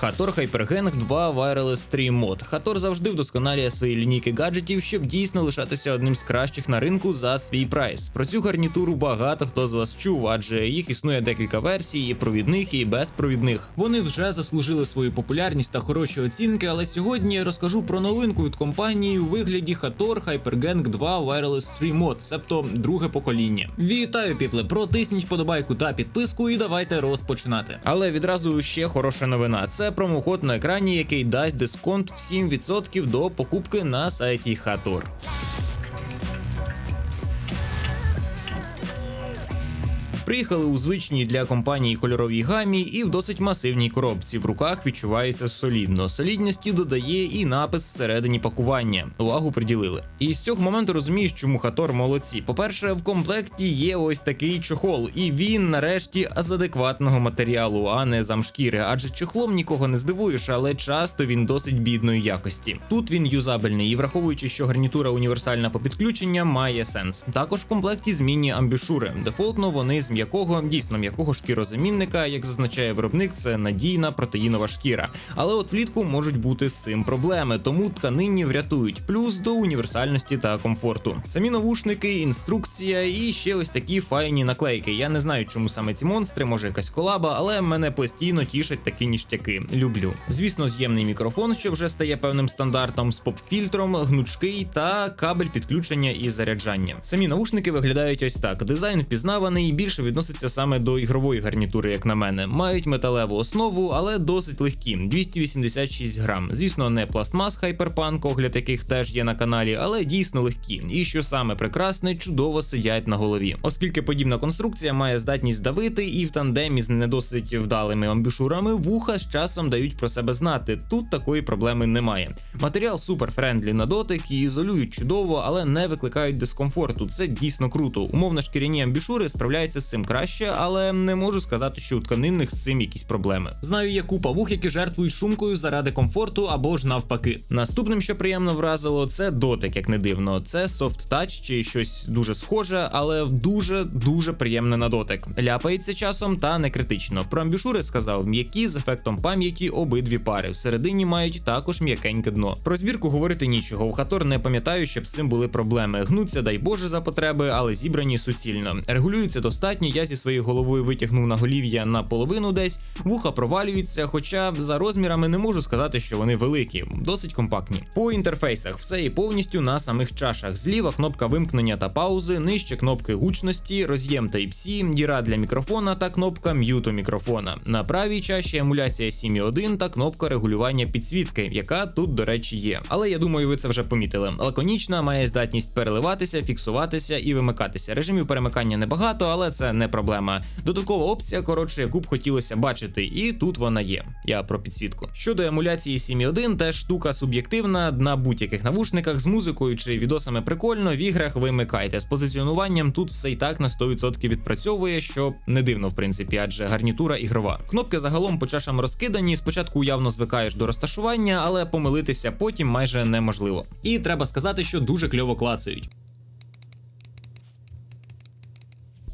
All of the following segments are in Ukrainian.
Hator HyperGang 2 Wireless Stream Mod. Hator завжди вдосконалює свої лінійки гаджетів, щоб дійсно лишатися одним з кращих на ринку за свій прайс. Про цю гарнітуру багато хто з вас чув, адже їх існує декілька версій, і провідних, і безпровідних. Вони вже заслужили свою популярність та хороші оцінки, але сьогодні я розкажу про новинку від компанії у вигляді Hator HyperGang 2 Wireless Stream Mod, себто друге покоління. Вітаю, піпли! Протисніть подобайку та підписку, і давайте розпочинати. Але відразу ще хороша новина. Це промокод на екрані, який дасть дисконт в 7% до покупки на сайті Hator. Приїхали у звичній для компанії кольоровій гамі і в досить масивній коробці. В руках відчувається солідно. Солідності додає і напис всередині пакування. Увагу приділили. І з цього моменту розумієш, чому Хатор молодці. По-перше, в комплекті є ось такий чохол, і він нарешті з адекватного матеріалу, а не замшкіри. Адже чохлом нікого не здивуєш, але часто він досить бідної якості. Тут він юзабельний і враховуючи, що гарнітура універсальна по підключення, має сенс. Також в комплекті змінні амбішури. Дефолтно вони з м'якого, дійсно м'якого шкірозамінника, як зазначає виробник, це надійна протеїнова шкіра. Але от влітку можуть бути з цим проблеми, тому тканині врятують. Плюс до універсальності та комфорту. Самі навушники, інструкція і ще ось такі файні наклейки. Я не знаю, чому саме ці монстри, може якась колаба, але мене постійно тішать такі ніштяки. Люблю. Звісно, з'ємний мікрофон, що вже стає певним стандартом з поп-фільтром, гнучкий та кабель підключення і заряджання. Самі навушники виглядають ось так. Дизайн впізнаваний більше відноситься саме до ігрової гарнітури, як на мене. Мають металеву основу, але досить легкі 286 грам. Звісно, не пластмас Hyperpunk, огляд яких теж є на каналі, але дійсно легкі. І що саме прекрасне, чудово сидять на голові. Оскільки подібна конструкція має здатність давити, і в тандемі з не досить вдалими амбушурами вуха з часом дають про себе знати. Тут такої проблеми немає. Матеріал супер френдлі на дотик і ізолюють чудово, але не викликають дискомфорту. Це дійсно круто. Умовно шкіряні амбішури справляються з цим краще, але не можу сказати, що у тканинних з цим якісь проблеми. Знаю, є купа вух, які жертвують шумкою заради комфорту або ж навпаки. Наступним, що приємно вразило, це дотик, як не дивно. Це soft touch чи щось дуже схоже, але дуже дуже приємне на дотик. Ляпається часом та не критично. Про амбішури сказав м'які з ефектом пам'яті обидві пари. Всередині мають також м'якеньке дно. Про збірку говорити нічого. В Хатор не пам'ятаю, щоб з цим були проблеми. Гнуться, дай Боже, за потреби, але зібрані суцільно. Регулюється достатньо. Я зі своєю головою витягнув на половину десь. Вуха провалюються, хоча за розмірами не можу сказати, що вони великі, досить компактні. По інтерфейсах все і повністю на самих чашах. Зліва кнопка вимкнення та паузи, нижче кнопки гучності, роз'єм Type-C, діра для мікрофона та кнопка м'юту мікрофона. На правій чаші емуляція 7.1 та кнопка регулювання підсвітки, яка тут, до речі, є. Але я думаю, ви це вже помітили. Лаконічна має здатність переливатися, фіксуватися і вимикатися. Режимів перемикання небагато, але це не проблема. Додаткова опція, коротше, яку б хотілося бачити, і тут вона є. Я про підсвітку. Щодо емуляції 7.1, теж штука суб'єктивна на будь-яких навушниках з музикою чи відосами прикольно. В іграх вимикайте. З позиціонуванням тут все і так на 100% відпрацьовує, що не дивно, в принципі, адже гарнітура ігрова. Кнопки загалом по чашам розкидані. Спочатку уявно звикаєш до розташування, але помилитися потім майже неможливо. І треба сказати, що дуже кльово клацають.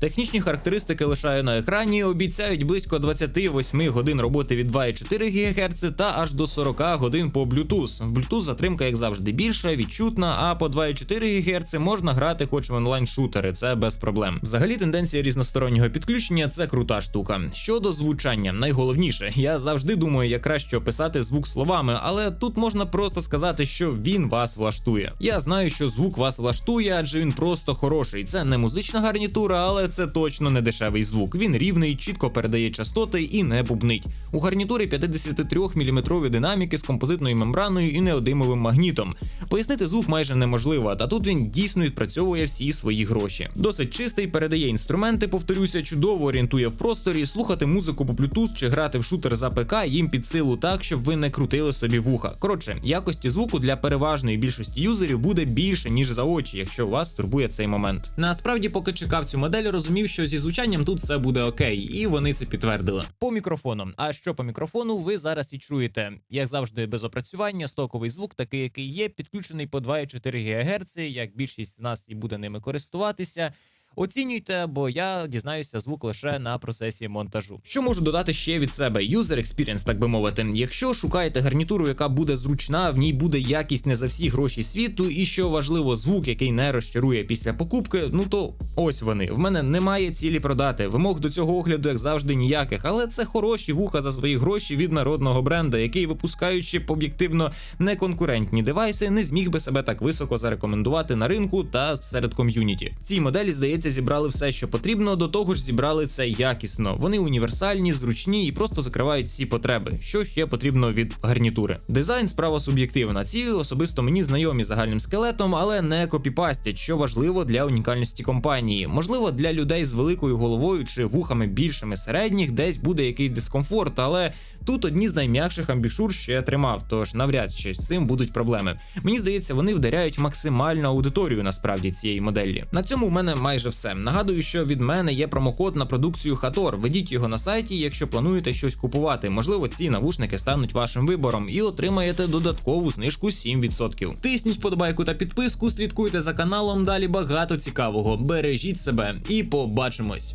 Технічні характеристики лишаю на екрані. Обіцяють близько 28 годин роботи від 2,4 ГГц та аж до 40 годин по Bluetooth. В Bluetooth затримка, як завжди, більша, відчутна, а по 2,4 ГГц можна грати хоч в онлайн-шутери, це без проблем. Взагалі, тенденція різностороннього підключення це крута штука. Щодо звучання, найголовніше, я завжди думаю, як краще описати звук словами, але тут можна просто сказати, що він вас влаштує. Я знаю, що звук вас влаштує, адже він просто хороший. Це не музична гарнітура, але це точно не дешевий звук. Він рівний, чітко передає частоти і не бубнить. У гарнітурі 53 мм динаміки з композитною мембраною і неодимовим магнітом. Пояснити звук майже неможливо, та тут він дійсно відпрацьовує всі свої гроші. Досить чистий, передає інструменти, повторюся, чудово орієнтує в просторі. Слухати музику по Bluetooth чи грати в шутер за ПК їм під силу так, щоб ви не крутили собі вуха. Коротше, якості звуку для переважної більшості юзерів буде більше ніж за очі, якщо вас турбує цей момент. Насправді, поки чекав цю модель, розумів, що зі звучанням тут все буде окей, і вони це підтвердили. По мікрофону. А що по мікрофону, ви зараз і чуєте, як завжди, без опрацювання, стоковий звук, такий, який є, підключений по 2,4 ГГц, як більшість з нас і буде ними користуватися. Оцінюйте, бо я дізнаюся звук лише на процесі монтажу. Що можу додати ще від себе? User experience, так би мовити. Якщо шукаєте гарнітуру, яка буде зручна, в ній буде якість не за всі гроші світу, і що важливо, звук, який не розчарує після покупки, ну то ось вони. В мене немає цілі продати. Вимог до цього огляду, як завжди, ніяких, але це хороші вуха за свої гроші від народного бренда, який, випускаючи об'єктивно неконкурентні девайси, не зміг би себе так високо зарекомендувати на ринку та серед ком'юніті. Цій моделі, здається, зібрали все, що потрібно. До того ж, зібрали це якісно. Вони універсальні, зручні і просто закривають всі потреби. Що ще потрібно від гарнітури? Дизайн справа суб'єктивна. Ці особисто мені знайомі загальним скелетом, але не копіпастять, що важливо для унікальності компанії. Можливо, для людей з великою головою чи вухами більшими середніх десь буде якийсь дискомфорт, але тут одні з найм'якших амбішур ще тримав, тож навряд чи з цим будуть проблеми. Мені здається, вони вдаряють максимальну аудиторію насправді цієї моделі. На цьому в мене майже все. Нагадую, що від мене є промокод на продукцію Хатор. Ведіть його на сайті, якщо плануєте щось купувати. Можливо, ці навушники стануть вашим вибором і отримаєте додаткову знижку 7%. Тисніть вподобайку та підписку, слідкуйте за каналом. Далі багато цікавого. Бережіть себе і побачимось.